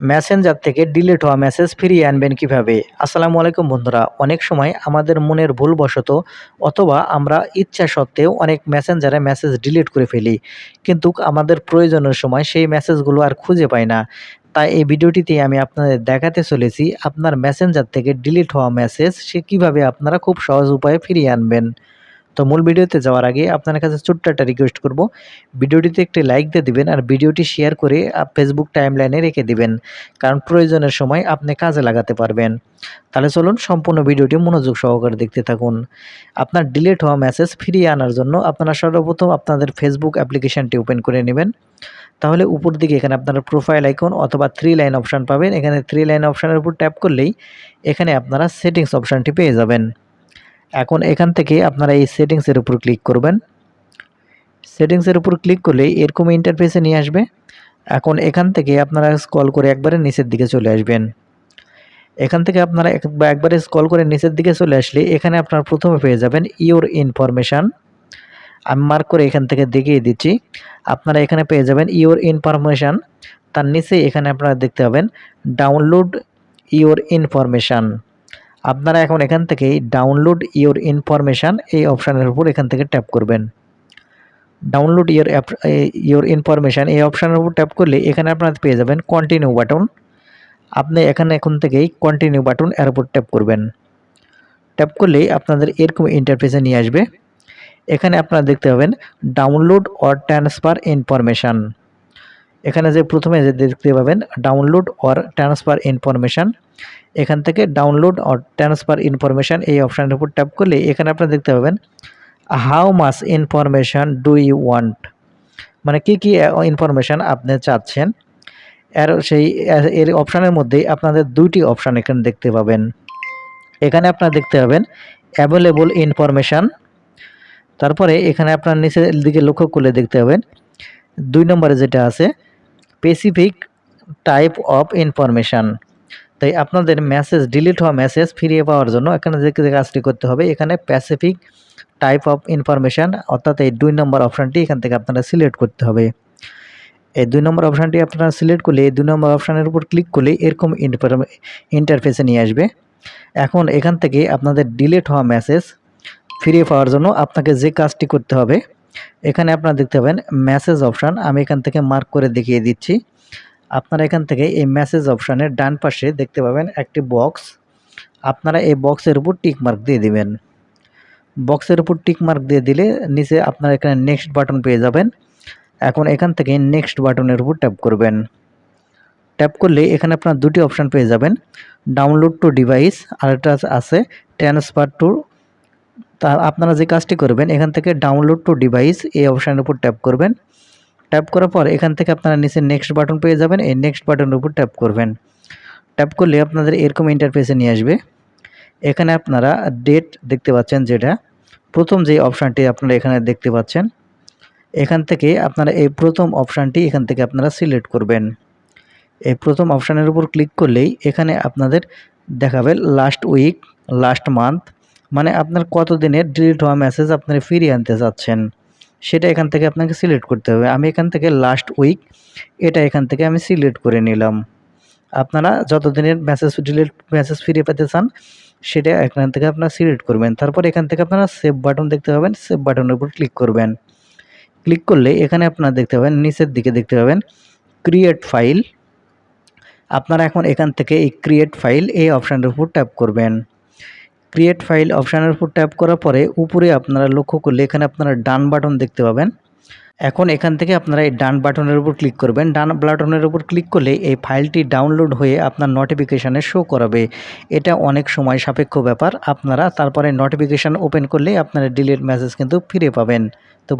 Messenger থেকে delete হওয়া message ফিরিয়ে আনবেন কীভাবে? আসসালামু আলাইকুম বন্ধুরা, অনেক সময় আমাদের মনের ভুলবশত অথবা আমরা ইচ্ছা সত্ত্বেও অনেক মেসেঞ্জারে মেসেজ ডিলিট করে ফেলি। কিন্তু আমাদের প্রয়োজনের সময় সেই মেসেজগুলো আর খুঁজে পাই না। তাই এই ভিডিওটিতে আমি আপনাদের দেখাতে চলেছি আপনার মেসেঞ্জার থেকে ডিলিট হওয়া মেসেজ সে কীভাবে আপনারা খুব সহজ উপায়ে ফিরিয়ে আনবেন। তো মূল ভিডিওতে যাওয়ার আগে আপনার কাছে ছোট্ট একটা রিকোয়েস্ট করব। ভিডিওটিতে একটি লাইক দিয়ে দিবেন আর ভিডিওটি শেয়ার করে ফেসবুক টাইমলাইনে রেখে দিবেন, কারণ প্রয়োজনের সময় আপনি কাজে লাগাতে পারবেন। তাহলে চলুন সম্পূর্ণ ভিডিওটি মনোযোগ সহকারে দেখতে থাকুন। আপনার ডিলিট হওয়া মেসেজ ফিরিয়ে আনার জন্য আপনারা সর্বপ্রথম আপনাদের ফেসবুক অ্যাপ্লিকেশনটি ওপেন করে নেবেন। তাহলে উপর দিকে এখানে আপনারা প্রোফাইল আইকন অথবা থ্রি লাইন অপশান পাবেন। এখানে থ্রি লাইন অপশানের উপর ট্যাপ করলেই এখানে আপনারা সেটিংস অপশানটি পেয়ে যাবেন। এখন এখান থেকে আপনারা এই সেটিংসের উপর ক্লিক করবেন। সেটিংসের উপর ক্লিক করলে এরকম ইন্টারফেসে নিয়ে আসবে। এখন এখান থেকে আপনারা স্কল করে একবারে নিচের দিকে চলে আসবেন। এখান থেকে আপনারা একবারে স্কল করে নিচের দিকে চলে আসলে এখানে আপনারা প্রথমে পেয়ে যাবেন ইওর ইনফরমেশান আমি মার্ক করে এখান থেকে দেখিয়ে দিচ্ছি। আপনারা এখানে পেয়ে যাবেন ইওর ইনফরমেশান তার নিচে এখানে আপনারা দেখতে পাবেন ডাউনলোড ইওর ইনফরমেশান আপনারা এখন এখান থেকে ডাউনলোড ইওর ইনফরমেশান এই অপশানের উপর এখান থেকে ট্যাপ করবেন। ডাউনলোড ইওর ইওর ইনফরমেশান এই অপশানের উপর ট্যাপ করলে এখানে আপনারা পেয়ে যাবেন কন্টিনিউ বাটন আপনি এখানে এখন থেকেই কন্টিনিউ বাটন এর উপর ট্যাপ করবেন। ট্যাপ করলেই আপনাদের এরকম ইন্টারফেসে নিয়ে আসবে। এখানে আপনারা দেখতে পাবেন ডাউনলোড অর ট্রান্সফার ইনফরমেশান এখানে যে প্রথমে যে দেখতে পাবেন ডাউনলোড অর ট্রান্সফার ইনফরমেশান এখান থেকে ডাউনলোড অর ট্রান্সফার ইনফরমেশান এই অপশানের উপর ট্যাপ করলে এখানে আপনারা দেখতে পাবেন how much information do you want মানে কি কি ইনফরমেশান আপনি চাচ্ছেন? এর সেই, এর অপশানের মধ্যেই আপনাদের দুইটি অপশান এখানে দেখতে পাবেন। এখানে আপনারা দেখতে পাবেন অ্যাভেলেবল ইনফরমেশান তারপরে এখানে আপনার নিচের দিকে লক্ষ্য করলে দেখতে পাবেন, দুই নম্বরে যেটা আছে স্পেসিফিক টাইপ অফ ইনফরমেশান তাই আপনাদের মেসেজ ডিলিট হওয়া মেসেজ ফিরিয়ে পাওয়ার জন্য এখানে যে কাজটি করতে হবে, এখানে প্যাসিফিক টাইপ অফ ইনফরমেশান অর্থাৎ এই দুই নম্বর অপশানটি এখান থেকে আপনারা সিলেক্ট করতে হবে। এই দুই নম্বর অপশানটি আপনারা সিলেক্ট করলে, এই দুই নম্বর অপশানের উপর ক্লিক করলে এরকম ইন্টারফেসে নিয়ে আসবে। এখন এখান থেকে আপনাদের ডিলিট হওয়া মেসেজ ফিরিয়ে পাওয়ার জন্য আপনাকে যে কাজটি করতে হবে এখানে আপনারা দেখতে পাবেন মেসেজ অপশান আমি এখান থেকে মার্ক করে দেখিয়ে দিচ্ছি। আপনারা এখান থেকে এই মেসেজ অপশানের ডান পাশে দেখতে পাবেন একটি বক্স আপনারা এই বক্সের উপর টিক মার্ক দিয়ে দিবেন। বক্সের উপর টিক মার্ক দিয়ে দিলে নিচে আপনারা এখানে নেক্সট বাটন পেয়ে যাবেন। এখন এখান থেকে নেক্সট বাটনের উপর ট্যাপ করবেন। ট্যাপ করলে এখানে আপনার দুটি অপশান পেয়ে যাবেন। ডাউনলোড টু ডিভাইস আর আছে ট্রান্সফার টু তা আপনারা যে কাজটি করবেন, এখান থেকে ডাউনলোড টু ডিভাইস এই অপশানের উপর ট্যাপ করবেন। ট্যাপ করার পর এখান থেকে আপনারা নিচে নেক্সট বাটন পেয়ে যাবেন, এই নেক্সট বাটনের উপর ট্যাপ করবেন। ট্যাপ করলে আপনাদের এরকম ইন্টারফেসে নিয়ে আসবে। এখানে আপনারা ডেট দেখতে পাচ্ছেন যেটা। প্রথম যে অপশানটি আপনারা এখানে দেখতে পাচ্ছেন, এখান থেকে আপনারা এই প্রথম অপশানটি এখান থেকে আপনারা সিলেক্ট করবেন। এই প্রথম অপশানের উপর ক্লিক করলেই এখানে আপনাদের দেখাবে লাস্ট উইক লাস্ট মান্থ মানে আপনার কত দিনের ডিলিট হওয়া মেসেজ আপনারা ফিরিয়ে আনতে চাচ্ছেন, সেটা এখান থেকে আপনাকে সিলেক্ট করতে হবে। আমি এখান থেকে লাস্ট উইক এটা এখান থেকে আমি সিলেক্ট করে নিলাম। আপনারা যত দিনের মেসেজ ডিলিট মেসেজ ফিরিয়ে পেতে চান, সেটা এখান থেকে আপনারা সিলেক্ট করবেন। তারপর এখান থেকে আপনারা সেভ বাটন দেখতে পাবেন সেভ বাটনের উপর ক্লিক করবেন। ক্লিক করলে এখানে আপনারা দেখতে পাবেন, নিচের দিকে দেখতে পাবেন ক্রিয়েট ফাইল আপনারা এখন এখান থেকে এই ক্রিয়েট ফাইল এই অপশানের উপর ট্যাপ করবেন। ক্রিয়েট ফাইল অপশানের উপর ট্যাপ করার পরে উপরে আপনারা লক্ষ্য করলে এখানে আপনারা ডান বাটন দেখতে পাবেন। এখন এখান থেকে আপনারা এই ডান বাটনের উপর ক্লিক করবেন। ডান বাটনের উপর ক্লিক করলে এই ফাইলটি ডাউনলোড হয়ে আপনার নোটিফিকেশানে শো করাবে। এটা অনেক সময় সাপেক্ষ ব্যাপার। আপনারা তারপরে নোটিফিকেশান ওপেন করলে আপনারা ডিলিট মেসেজ কিন্তু ফিরে পাবেন। তো